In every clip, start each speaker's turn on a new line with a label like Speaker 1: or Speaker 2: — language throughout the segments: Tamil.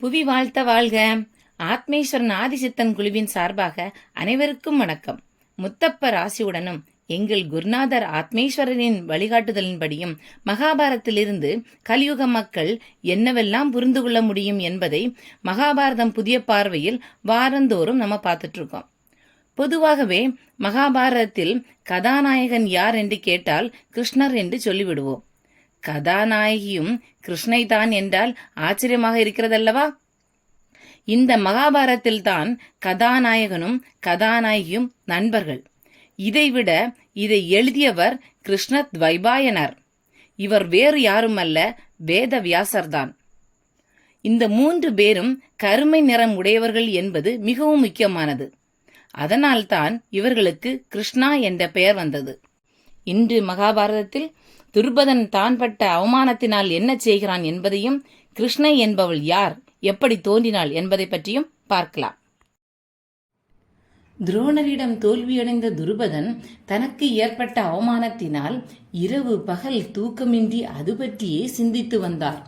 Speaker 1: புவி வாழ்த்த வாழ்க. ஆத்மேஸ்வரன் ஆதிசித்தன் குழுவின் சார்பாக அனைவருக்கும் வணக்கம். முத்தப்ப ராசியுடனும் எங்கள் குருநாதர் ஆத்மேஸ்வரனின் வழிகாட்டுதலின்படியும் மகாபாரத்திலிருந்து கலியுக மக்கள் என்னவெல்லாம் புரிந்து கொள்ள முடியும் என்பதை மகாபாரதம் புதிய பார்வையில் வாரந்தோறும் நம்ம பார்த்துட்டு இருக்கோம் பொதுவாகவே மகாபாரதத்தில் கதாநாயகன் யார் என்று கேட்டால் கிருஷ்ணர் என்று சொல்லிவிடுவோம். கதாநாயகியும் கிருஷ்ணை தான் என்றால் ஆச்சரியமாக இருக்கிறதல்லவா? இந்த மகாபாரத்தில் தான் கதாநாயகனும் கதாநாயகியும் நண்பர்கள். இதைவிட இதை எழுதியவர் கிருஷ்ண துவைபாயனர் இவர் வேறு யாருமல்ல வேத வியாசர்தான் இந்த மூன்று பேரும் கருமை நிறம் உடையவர்கள் என்பது மிகவும் முக்கியமானது. அதனால்தான் இவர்களுக்கு கிருஷ்ணா என்ற பெயர் வந்தது. இன்று மகாபாரதத்தில் துருபதன் தான் பட்ட அவமானத்தினால் என்ன செய்கிறான் என்பதையும் கிருஷ்ணை என்பவள் யார் எப்படி தோன்றினாள் என்பதை பற்றியும் பார்க்கலாம். துரோணரிடம் தோல்வியடைந்த துருபதன் தனக்கு ஏற்பட்ட அவமானத்தினால் இரவு பகல் தூக்கமின்றி அது பற்றியே சிந்தித்து வந்தார்.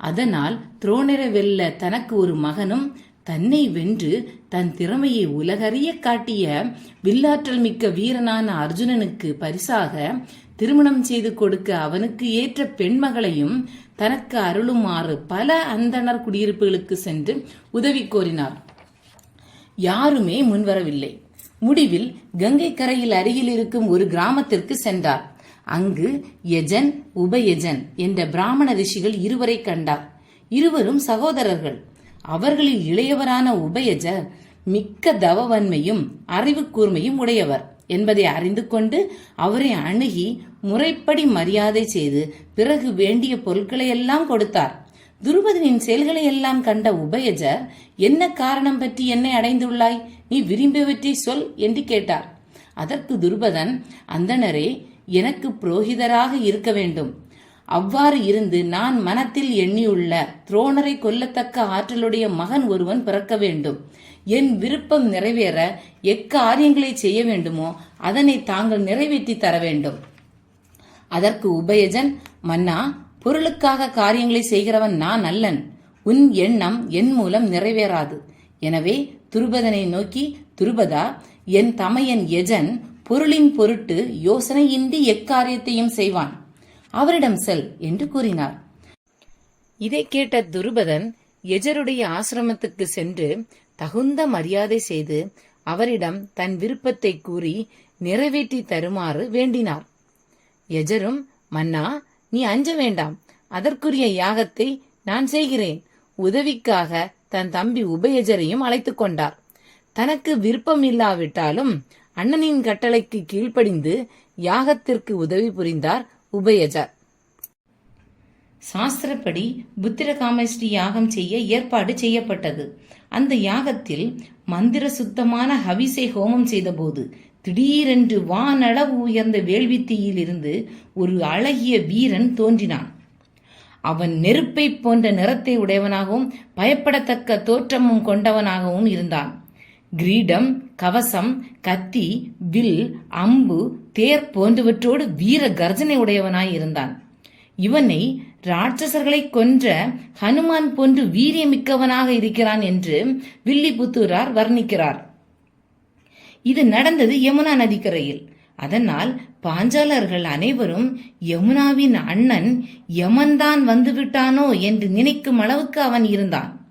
Speaker 1: அதனால் துரோணரை வெல்ல தனக்கு ஒரு மகனும் தன்னை வென்று தன் திறமையை உலகறிய காட்டிய வில்லாற்றல் மிக்க வீரனான அர்ஜுனனுக்கு பரிசாக திருமணம் செய்து கொடுக்க அவனுக்கு ஏற்ற பெண்மகளையும் தனக்கு அருளுமாறு பல அந்தணர் குடியிருப்புகளுக்கு சென்று உதவி கோரினார். யாருமே முன்வரவில்லை. முடிவில் கங்கை கரையில் அருகில் இருக்கும் ஒரு கிராமத்திற்கு சென்றார். அங்கு யஜன் உபயஜன் என்ற பிராமண ரிஷிகள் இருவரை கண்டார். இருவரும் சகோதரர்கள். அவர்களில் இளையவரான உபயஜர் மிக்க தவவன்மையும் அறிவு கூர்மையும் உடையவர். என்பதை அறிந்து கொண்டு அவரை அணுகி முறைப்படி மரியாதை செய்து பிறகு வேண்டிய பொருட்களை எல்லாம் கொடுத்தார். துருபதனின் செயல்களை எல்லாம் கண்ட உபயஜர் என்ன காரணம் பற்றி என்னை அடைந்துள்ளாய்? நீ விரும்பியவற்றை சொல் என்று கேட்டார். அதற்கு துருபதன் அந்தணரே எனக்கு புரோகிதராக இருக்க வேண்டும். அவ்வாறு இருந்து நான் மனத்தில் எண்ணியுள்ள துரோணரை கொல்லத்தக்க ஆற்றலுடைய மகன் ஒருவன் பிறக்க வேண்டும். என் விருப்பம் நிறைவேற எக்காரியங்களை செய்ய வேண்டுமோ அதனை தாங்கள் நிறைவேற்றி தர வேண்டும். அதற்கு உபயஜன் மன்னா பொருளுக்காக காரியங்களை செய்கிறவன் நான் அல்லன். உன் எண்ணம் என் மூலம் நிறைவேறாது. எனவே துருபதனை நோக்கி துருபதா என் தமையன் எஜன் பொருளின் பொருட்டு யோசனையின்றி எக்காரியத்தையும் செய்வான். அவரிடம் செல் என்று கூறினார். இதை கேட்ட துருபதன் எஜருடைய ஆசிரமத்துக்கு சென்று தகுந்த மரியாதை செய்து அவரிடம் தன் விருப்பத்தை கூறி நிறைவேற்றி தருமாறு வேண்டினார். எஜரும் மன்னா நீ அஞ்ச வேண்டாம். அதற்குரிய யாகத்தை நான் செய்கிறேன். உதவிக்காக தன் தம்பி உபயஜரையும் அழைத்துக் கொண்டார். தனக்கு விருப்பம் இல்லாவிட்டாலும் அண்ணனின் கட்டளைக்கு கீழ்ப்படிந்து யாகத்திற்கு உதவி புரிந்தார் உபயஜர். சாஸ்திரப்படி புத்திரகாமஸ்ரீ யாகம் செய்ய ஏற்பாடு செய்யப்பட்டது. அந்த யாகத்தில் மந்திர சுத்தமான ஹவிசை ஹோமம் செய்தபோது திடீரென்று வானளவு உயர்ந்த வேள்வித்தீயிலிருந்து ஒரு அழகிய வீரன் தோன்றினான். அவன் நெருப்பை போன்ற நிறத்தை உடையவனாகவும் பயப்படத்தக்க தோற்றமும் கொண்டவனாகவும் இருந்தான். கிரீடம் கவசம் கத்தி வில் அம்பு தேர் போன்றவற்றோடு வீர கர்ஜனை உடையவனாய் இருந்தான். இவனை ராட்சசர்களை கொன்ற ஹனுமான் போன்று வீரியமிக்கவனாக இருக்கிறான் என்று வில்லிபுத்தூரார் வர்ணிக்கிறார். இது நடந்தது யமுனா நதிக்கரையில். அதனால் பாஞ்சாலர்கள் அனைவரும் யமுனாவின் அண்ணன் யமன்தான் வந்துவிட்டானோ என்று நினைக்கும் அளவுக்கு அவன் இருந்தான்.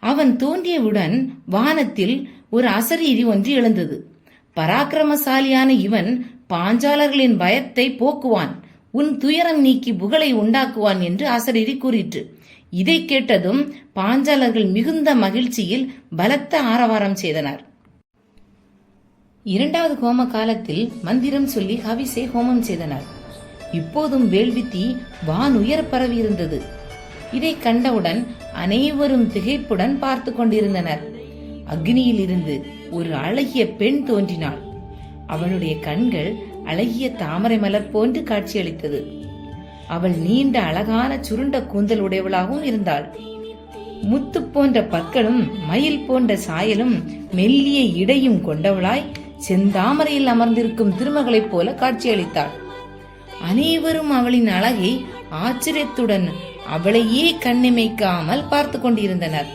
Speaker 1: அவன் தோன்றியவுடன் வானத்தில் ஒரு அசரீரி ஒன்று எழுந்தது. பராக்கிரமசாலியான இவன் பாஞ்சாலர்களின் பயத்தை போக்குவான். உன் துயரம் நீக்கி புகழை உண்டாக்குவான் என்று அசரீரி கூறிற்று. இதை கேட்டதும் பாஞ்சாலர்கள் மிகுந்த மகிழ்ச்சியில் பலத்த ஆரவாரம் செய்தனர். இரண்டாவது ஹோம காலத்தில் மந்திரம் சொல்லி ஹவிசை ஹோமம் செய்தனர். இப்போதும் வேள்வி தீ வான் உயர பரவி இருந்தது. இதை கண்டவுடன் அனைவரும் திகைப்புடன் பார்த்து கொண்டிருந்தனர். அக்னியில் இருந்து ஒரு அழகிய பெண் தோன்றினாள். அவளுடைய கண்கள் அழகிய தாமரை மலர் போன்று காட்சியளித்தது. அவள் நீண்ட அழகான சுருண்ட கூந்தல் உடையவளாகவும் இருந்தாள். முத்து போன்ற பற்களும் மயில் போன்ற சாயலும் மெல்லிய இடையும் கொண்டவளாய் செந்தாமரையில் அமர்ந்திருக்கும் திருமகளைப் போல காட்சியளித்தாள். அனைவரும் அவளின் அழகை ஆச்சரியத்துடன் அவளையே கண்ணிமைக்காமல் பார்த்து கொண்டிருந்தனர்.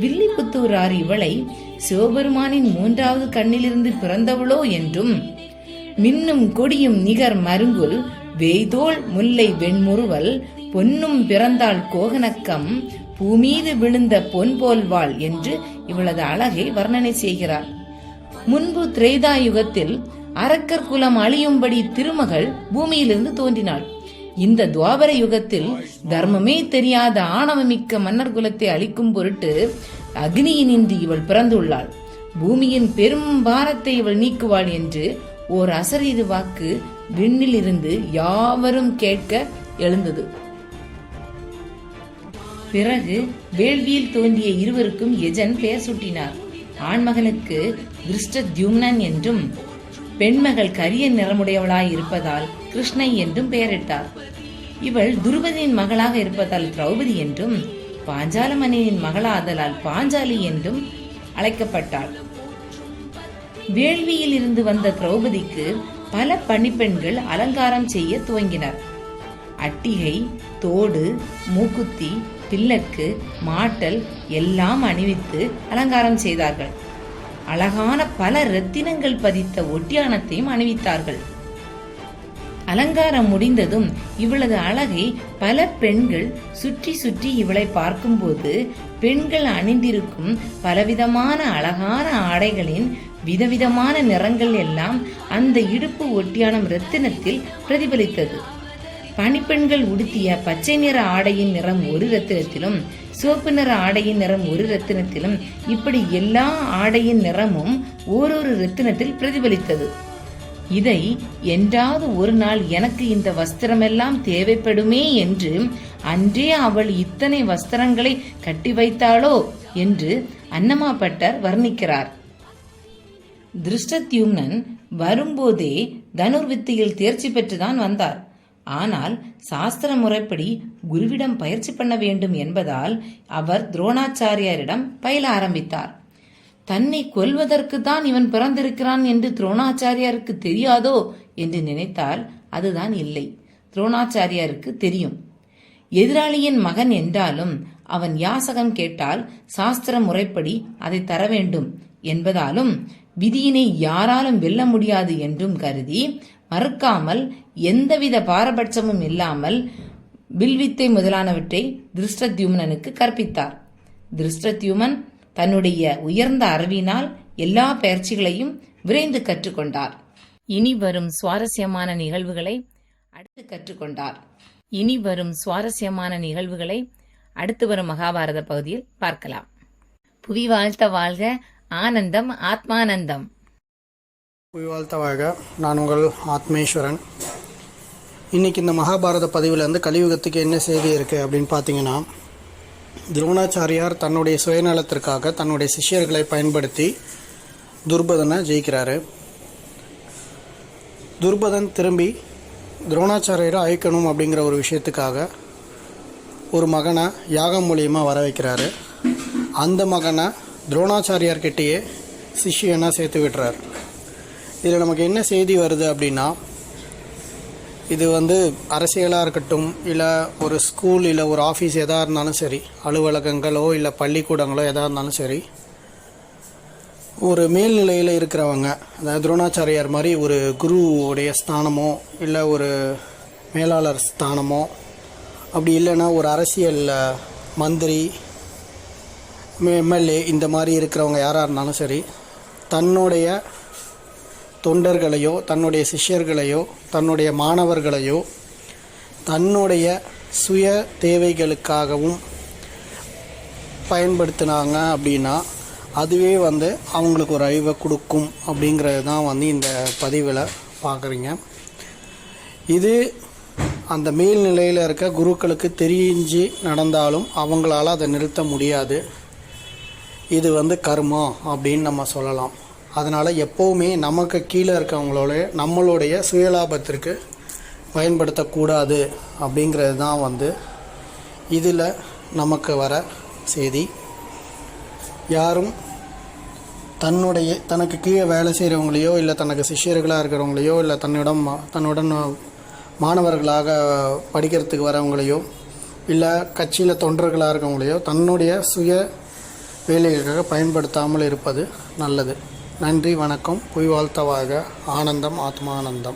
Speaker 1: வில்லிபுத்தூரார் இவளை சிவபெருமானின் மூன்றாவது கண்ணிலிருந்து பிறந்தவளோ என்றும் மின்னும் கொடியும் நிகர் மருங்குல் வெய்தோள் முல்லை வெண்முறுவல் பொன்னும் பிறந்தாள் கோகனக்கம் பூமீது விழுந்த பொன் போல்வாள் என்று இவளது அழகை வர்ணனை செய்கிறார். முன்பு திரேதா யுகத்தில் அரக்கர் குலம் அழியும்படி திருமகள் பூமியிலிருந்து தோன்றினாள். இந்த துவாபர யுகத்தில் தர்மமே தெரியாத ஆணவமிக்க மன்னர் குலத்தை அழிக்கும் பொருட்டு அக்னியினின்றி இவள் பிறந்துள்ளாள். பூமியின் பெரும் பாரத்தை இவள் நீக்குவாள் என்று ஓர் அசரீது வாக்கு விண்ணிலிருந்து யாவரும் கேட்க எழுந்தது. பிறகு வேள்வியில் தோன்றிய இருவருக்கும் எஜன் பெயர் சூட்டினார். ஆண்மகனுக்கு திருஷ்டத்யும்னன் என்றும் பெண்மகள் கரிய நிறமுடையவளாய் இருப்பதால் கிருஷ்ணை என்றும் பெயரிட்டார். இவள் துருபதியின் மகளாக இருப்பதால் திரௌபதி என்றும் பாஞ்சால மன்னனின் மகளாதலால் பாஞ்சாலி என்றும் அழைக்கப்பட்டாள். வேள்வியில் இருந்து வந்த திரௌபதிக்கு பல பணிப்பெண்கள் அலங்காரம் செய்ய துவங்கினர். அட்டிகை தோடு மூக்குத்தி பில்லக்கு மாட்டல் எல்லாம் அணிவித்து அலங்காரம் செய்தார்கள். அழகான பல ரத்தினங்கள் பதித்த ஒட்டியானத்தையும் அணிவித்தார்கள். அலங்காரம் முடிந்ததும் இவளது அழகை பல பெண்கள் சுற்றி சுற்றி இவளை பார்க்கும்போது பெண்கள் அணிந்திருக்கும் பலவிதமான அழகான ஆடைகளின் விதவிதமான நிறங்கள் எல்லாம் அந்த இடுப்பு ஒட்டியானம் ரத்தினத்தில் பிரதிபலித்தது. பணிப்பெண்கள் உடுத்திய பச்சை நிற ஆடையின் நிறம் ஒரு ரத்தினத்திலும் சிவப்பு நிற ஆடையின் நிறம் ஒரு ரத்தினத்திலும் இப்படி எல்லா ஆடையின் நிறமும் ஓரொரு ரத்தினத்தில் பிரதிபலித்தது. இதை என்றாவது ஒரு நாள் எனக்கு இந்த வஸ்திரமெல்லாம் தேவைப்படுமே என்று அன்றே அவள் இத்தனை வஸ்திரங்களை கட்டி வைத்தாளோ என்று அன்னமாப்பட்டர் வர்ணிக்கிறார். திருஷ்டத்யும்னன் வரும்போதே தனுர்வித்தியில் தேர்ச்சி பெற்றுதான் வந்தார். ஆனால் சாஸ்திர முறைப்படி குருவிடம் பயிற்சி பண்ண வேண்டும் என்பதால் அவர் துரோணாச்சாரியாரிடம் பயில ஆரம்பித்தார். தன்னை கொல்வதற்கு தான் இவன் பிறந்திருக்கிறான் என்று துரோணாச்சாரியாருக்கு தெரியாதோ என்று நினைத்தால் அதுதான் இல்லை. துரோணாச்சாரியாருக்கு தெரியும். எதிராளியின் மகன் என்றாலும் அவன் யாசகம் கேட்டால் சாஸ்திர முறைப்படி அதை தர வேண்டும் என்பதாலும் விதியினை யாராலும் வெல்ல முடியாது என்றும் கருதி மறுக்காமல் எந்தவித பாரபட்சமும் இல்லாமல் வில்வித்தை முதலானவற்றை திருஷ்டத்யுமனனுக்கு கற்பித்தார். திருஷ்டத்யுமன் தன்னுடைய உயர்ந்த அறிவினால் எல்லா பயிற்சிகளையும் விரைந்து கற்றுக்கொண்டார். இனி வரும் சுவாரஸ்யமான நிகழ்வுகளை அடுத்து கற்றுக்கொண்டார். இனி வரும் சுவாரஸ்யமான நிகழ்வுகளை அடுத்து வரும் மகாபாரத பகுதியில் பார்க்கலாம். புவி வாழ்த்த வாழ்க ஆனந்தம் ஆத்மானந்தம்.
Speaker 2: வாழ்த்த நான் உங்கள் ஆத்மேஸ்வரன். இன்றைக்கி இந்த மகாபாரத பதிவில் வந்து கலியுகத்துக்கு என்ன செய்தி இருக்குது அப்படின்னு பார்த்தீங்கன்னா துரோணாச்சாரியார் தன்னுடைய சுயநலத்திற்காக தன்னுடைய சிஷ்யர்களை பயன்படுத்தி துர்பதனை ஜெயிக்கிறாரு. துர்பதன் திரும்பி துரோணாச்சாரியரை அழைக்கணும் அப்படிங்கிற ஒரு விஷயத்துக்காக ஒரு மகனை யாகம் மூலியமாக வர வைக்கிறாரு அந்த மகனை துரோணாச்சாரியார்கிட்டயே சிஷ்யனாக சேர்த்து விடுறார் இதில் நமக்கு என்ன செய்தி வருது அப்படின்னா இது வந்து அரசியலாக இருக்கட்டும் இல்லை ஒரு ஸ்கூல் இல்லை ஒரு ஆஃபீஸ் எதாக இருந்தாலும் சரி அலுவலகங்களோ இல்லை பள்ளிக்கூடங்களோ எதாக இருந்தாலும் சரி ஒரு மேல்நிலையில் இருக்கிறவங்க அதாவது துரோணாச்சாரியார் மாதிரி ஒரு குருவுடைய ஸ்தானமோ இல்லை ஒரு மேலாளர் ஸ்தானமோ அப்படி இல்லைன்னா ஒரு அரசியல் மந்திரி எம்எல்ஏ இந்த மாதிரி இருக்கிறவங்க யாராக இருந்தாலும் சரி தன்னுடைய தொண்டர்களையோ தன்னுடைய சிஷ்யர்களையோ தன்னுடைய மாணவர்களையோ தன்னுடைய சுய தேவைகளுக்காகவும் பயன்படுத்தினாங்க அப்படின்னா அதுவே வந்து அவங்களுக்கு ஒரு அழிவை கொடுக்கும் அப்படிங்கிறது தான் வந்து இந்த பதிவில் பார்க்குறீங்க. இது அந்த மேல்நிலையில் இருக்க குருக்களுக்கு தெரிஞ்சு நடந்தாலும் அவங்களால அதை நிறுத்த முடியாது. இது வந்து கர்மம் அப்படின்னு நம்ம சொல்லலாம். அதனால் எப்போவுமே நமக்கு கீழே இருக்கவங்களோட நம்மளுடைய சுயலாபத்திற்கு பயன்படுத்தக்கூடாது அப்படிங்கிறது தான் வந்து இதில் நமக்கு வர செய்தி. யாரும் தன்னுடைய தனக்கு கீழே வேலை செய்கிறவங்களையோ இல்லை தனக்கு சிஷ்யர்களாக இருக்கிறவங்களையோ இல்லை தன்னிடம் தன்னுடன் மாணவர்களாக படிக்கிறதுக்கு வரவங்களையோ இல்லை கட்சியில் தொண்டர்களாக இருக்கவங்களையோ தன்னுடைய சுய வேலைகளுக்காக பயன்படுத்தாமல் இருப்பது நல்லது. நன்றி வணக்கம். புய் வாழ்த்தவாக ஆனந்தம் ஆத்மானந்தம்.